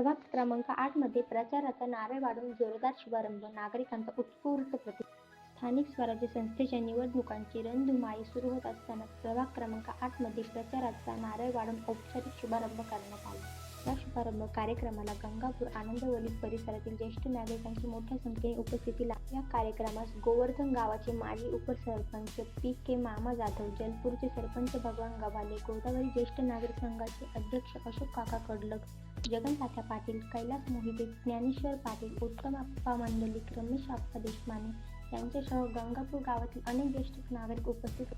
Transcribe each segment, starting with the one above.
प्रभाग क्रमांक आठमध्ये प्रचाराचा नारळ वाढून जोरदार शुभारंभ. नागरिकांचा उत्स्फूर्त प्रति स्थानिक स्वराज्य संस्थेच्या निवडणुकांची रणधुमाळी सुरू होत असताना प्रभाग क्रमांक आठमध्ये प्रचाराचा नारळ वाढून औपचारिक शुभारंभ करण्यात आला. या शुभारंभ कार्यक्रमाला गंगापूर आनंदवली परिसरातील ज्येष्ठ नागरिकांची मोठ्या संख्येने उपस्थिती लाभली या कार्यक्रमास गोवर्धन गावाचे माजी उपसरपंच पी के मामा जाधव जलपूरचे सरपंच भगवान गव्हाले गोदावरी ज्येष्ठ नागरिक संघाचे अध्यक्ष अशोक काका कडलक जगन पाटील कैलास मोहिते ज्ञानेश्वर पाटील उत्तम आप्पा मंडलिक रमेश आप्पा देशमाने यांच्यासह गंगापूर गावातील अनेक ज्येष्ठ नागरिक उपस्थित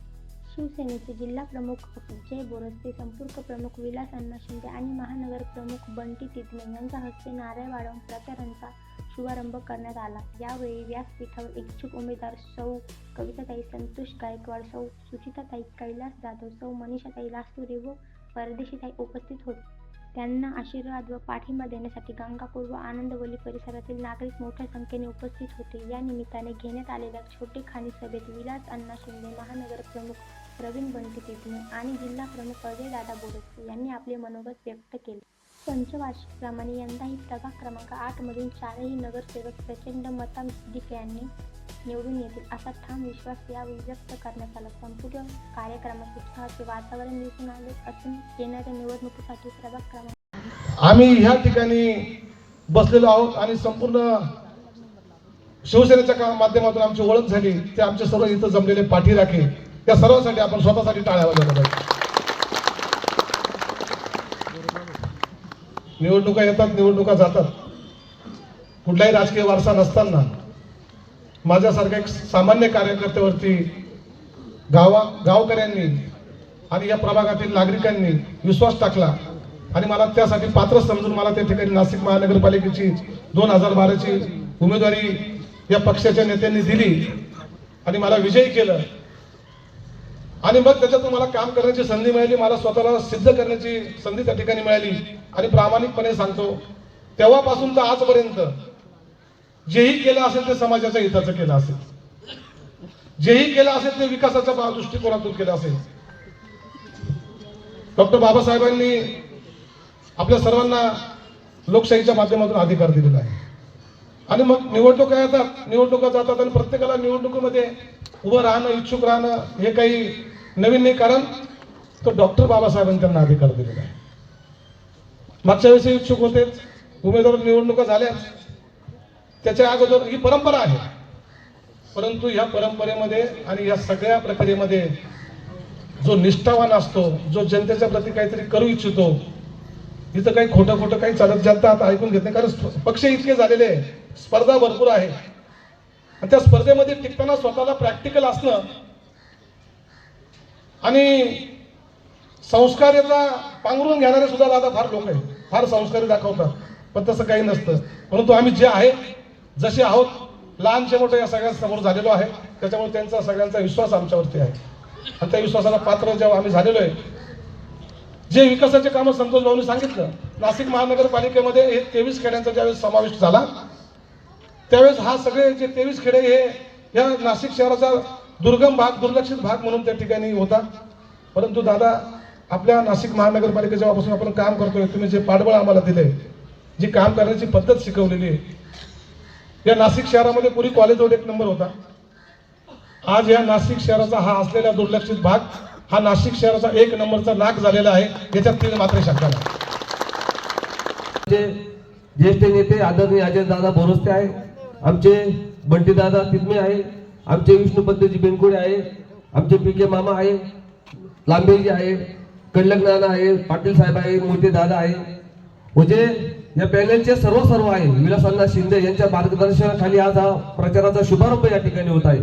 शिवसेनेचे जिल्हा प्रमुख जय बोरस्ते संपर्क प्रमुख विलास अण्णा शिंदे आणि महानगर प्रमुख बंटी तितमे यांच्या हस्ते नारळ वाढवून प्रचारांचा शुभारंभ करण्यात आला. यावेळी व्यासपीठावर इच्छुक उमेदवार सौ कविताताई संतोष गायकवाड सौ सुचिताताई कैलास जाधव सौ मनीषाताई लास्तुरे व परदेशीताई उपस्थित होते. त्यांना आशीर्वाद व पाठिंबा देण्यासाठी गंगापूर व आनंदवली परिसरातील नागरिक मोठ्या संख्येने उपस्थित होते. या निमित्ताने घेण्यात आलेल्या छोटेखानी सभेत विलास अण्णा शिंदे महानगर प्रमुख प्रवीण बंटी तिटणे आणि जिल्हा प्रमुख अजयदादा बोरस यांनी आपले मनोगत व्यक्त केले. पंचवार्षिकप्रमाणे यंदाही प्रभाग क्रमांक आठमधील चारही नगरसेवक प्रचंड मताधिक्याने निवडून येतील असा ठाम विश्वास यावेळी व्यक्त करण्यात आला. संपूर्ण कार्यक्रमात उत्साहाचे वातावरण दिसून आले असून येणाऱ्या निवडणुकीसाठी प्रभाग क्रमांक आम्ही ह्या ठिकाणी बसलेलो आहोत आणि संपूर्ण शिवसेनेच्या माध्यमातून आमची ओळख झाली. ते आमचे सर्व इथं जमलेले पाठी राखे या सर्वांसाठी आपण स्वतःसाठी टाळ्या वाजवलं पाहिजे. निवडणुका येतात निवडणुका जातात. कुठलाही राजकीय वारसा नसताना माझ्यासारख्या एक सामान्य कार्यकर्त्यावरती गावा गावकऱ्यांनी आणि या प्रभागातील नागरिकांनी विश्वास टाकला आणि मला त्यासाठी पात्र समजून मला त्या ठिकाणी नाशिक महानगरपालिकेची दोन हजार बाराची उमेदवारी या पक्षाच्या नेत्यांनी दिली आणि मला विजयी केलं. आणि मग त्याच्यातून मला काम करण्याची संधी मिळाली मला स्वतःला सिद्ध करण्याची संधी त्या ठिकाणी मिळाली. आणि प्रामाणिकपणे सांगतो तेव्हापासून तर आजपर्यंत जेही केलं असेल ते समाजाच्या हिताचं केलं असेल. जेही केलं असेल ते विकासाच्या दृष्टिकोनातून केलं असेल. डॉक्टर बाबासाहेबांनी आपल्या सर्वांना लोकशाहीच्या माध्यमातून अधिकार दिलेला आहे. आणि मग निवडणुका येतात निवडणुका जातात आणि प्रत्येकाला निवडणुकीमध्ये उभं राहणं इच्छुक राहणं हे काही नवीन नाही. कारण तो डॉक्टर बाबासाहेबांनी त्यांना अधिकार दिलेला आहे. मागच्या वेळेस इच्छुक होतेच उमेदवार निवडणुका झाल्याच त्याच्या अगोदर ही परंपरा आहे. परंतु या परंपरेमध्ये आणि या सगळ्या प्रक्रियेमध्ये जो निष्ठावान असतो जो जनतेच्या प्रती काहीतरी करू इच्छितो इथं काही खोटं खोटं काही चालत जनता आता ऐकून घेत नाही. कारण स्प- पक्ष इतके झालेले स्पर्धा भरपूर आहे. आणि त्या स्पर्धेमध्ये टिकताना स्वतःला प्रॅक्टिकल असणं आणि संस्कार्याचा पांघरून घेणारे सुद्धा दादा फार लोक आहेत. फार संस्कारी दाखवतात. पण तसं काही नसतं. परंतु आम्ही जे आहे जसे आहोत लहानचे मोठे या सगळ्या समोर झालेलो आहे. त्याच्यामुळे त्यांचा सगळ्यांचा विश्वास आमच्यावरती आहे. आणि त्या विश्वासाला पात्र जेव्हा आम्ही झालेलो आहे जे विकासाचे कामं संतोष भाऊनी सांगितलं नाशिक महानगरपालिकेमध्ये हे तेवीस खेड्यांचा ज्यावेळेस समावेश झाला त्यावेळेस हा सगळे जे तेवीस खेडे हे या नाशिक शहराचा दुर्गम भाग दुर्लक्षित भाग म्हणून त्या ठिकाणी होता. परंतु दादा आपल्या नाशिक महानगरपालिका जेव्हापासून आपण काम करतोय तुम्ही जे पाठबळ आम्हाला दिले जी काम करण्याची पद्धत शिकवलेली आहे या नाशिक शहरामध्ये पुरी कॉलेज रोड एक नंबर होता. आज या नाशिक शहराचा हा असलेला दुर्लक्षित भाग हा नाशिक शहराचा एक नंबरचा लाख झालेला आहे याच्यात तीन मात्र शंका नाही ज्येष्ठ नेते आदरणीय अजय दादा बोरस्ते आहे आमचे बंटी दादा तिदमे आहे आमचे विष्णुपंतजी बेनकुडे आहे आमचे पी के मामा आहे लांबेजी आहे कडलक नाना आहे पाटील साहेब आहे मोठे दादा आहे. म्हणजे या पॅनलचे सर्व सर्व आहे विलासांना शिंदे यांच्या मार्गदर्शनाखाली आज हा प्रचाराचा शुभारंभ या ठिकाणी होत आहे.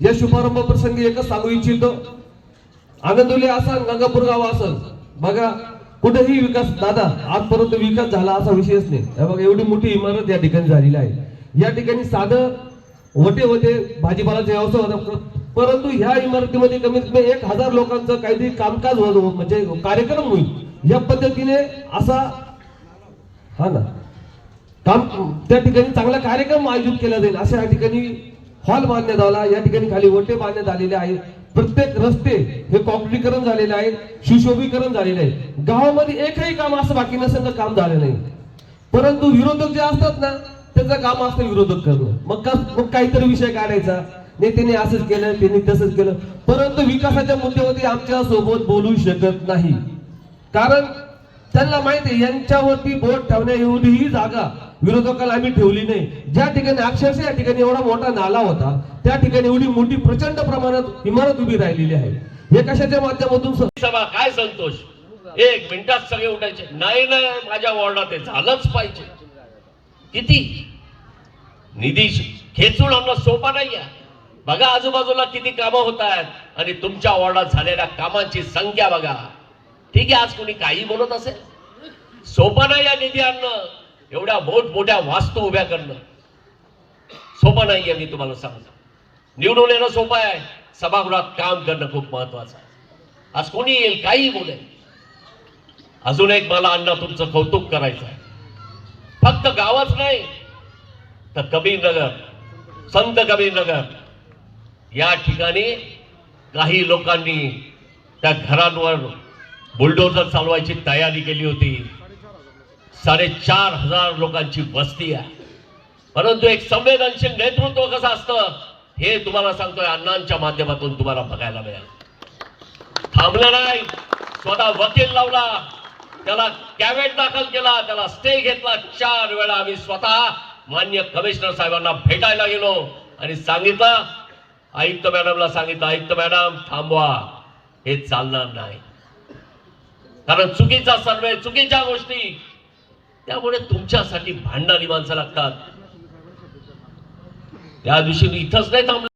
या शुभारंभ प्रसंगी एकच सांगू इच्छितो आनंदोली असा गंगापूर गाव असल बघा कुठेही विकास दादा आजपर्यंत विकास झाला असा विषयच नाही. बघा एवढी मोठी इमारत या ठिकाणी झालेली आहे. या ठिकाणी साधं होते होते भाजीपालाचा व्यवसाय होता. परंतु ह्या इमारतीमध्ये कमीत कमी एक हजार लोकांचं काहीतरी कामकाज होत म्हणजे कार्यक्रम होईल. या पद्धतीने असा हा ना काम त्या ठिकाणी चांगला कार्यक्रम आयोजित केला जाईल अशा या ठिकाणी हॉल बांधण्यात आला. या ठिकाणी खाली वटे बांधण्यात आलेले आहेत. प्रत्येक रस्ते हे कॉन्क्रीटीकरण झालेले आहे सुशोभीकरण झालेले आहे. गावामध्ये एकही काम असं बाकी नसेल तर काम झालं नाही. परंतु विरोधक जे असतात ना त्याचं काम असतं विरोधक करणं. मग का मग काहीतरी विषय काढायचा. नेत्याने असंच केलं त्यांनी तसंच केलं. परंतु विकासाच्या मुद्द्यावरती आमच्यासोबत बोलू शकत नाही. कारण त्यांना माहिती आहे यांच्यावरती बोट ठेवण्या एवढीही जागा विरोधकाला आम्ही ठेवली नाही. ज्या ठिकाणी अक्षरशः या ठिकाणी एवढा मोठा नाला होता त्या ठिकाणी एवढी मोठी प्रचंड प्रमाणात इमारत उभी राहिलेली आहे. हे कशाच्या माध्यमातून सभा काय संतोष? एक मिनिटात सगळे उठायचे. नाही नाही माझ्या वॉर्डात झालंच पाहिजे. किती? निधी खेचून आणणं सोपा नाही आहे बघा आजूबाजूला किती कामं होत आहेत आणि तुमच्या वॉर्डात झालेल्या कामांची संख्या बघा. ठीक आहे आज कोणी काही बोलत असेल? सोपा नाही या निधी आणणं. एवढ्या मोठमोठ्या वास्तू उभ्या करणं. सोपं नाही आहे मी तुम्हाला सांगतो. निवडून येणं सोपं आहे. सभागृहात काम करणं खूप महत्वाचं आहे. आज कोणी येईल काही बोलेल. अजून एक मला अण्णा तुमचं कौतुक करायचं आहे. फक्त गावच नाही तर कबीरनगर संत कबीरनगर या ठिकाणी काही लोकांनी त्या घरांवर बुलडोझर चालवायची तयारी केली होती. साडेचार हजार लोकांची वस्ती आहे. परंतु एक संवेदनशील नेतृत्व कसं असतं हे तुम्हाला सांगतोय अण्णांच्या माध्यमातून तुम्हाला बघायला मिळेल. थांबलं नाही. स्वतः वकील लावला. त्याला कॅवेट दाखल केला. त्याला स्टे घेतला. चार वेळा आम्ही स्वतः मान्य कमिशनर साहेबांना भेटायला गेलो आणि सांगितलं आयुक्त मॅडमला सांगितलं आयुक्त मॅडम थांबवा हे चालणार नाही. कारण चुकीचा सर्वे चुकीच्या गोष्टी त्यामुळे तुमच्यासाठी भांडणारी माणसं लागतात. त्या दिवशी मी इथंच नाही थांबलो.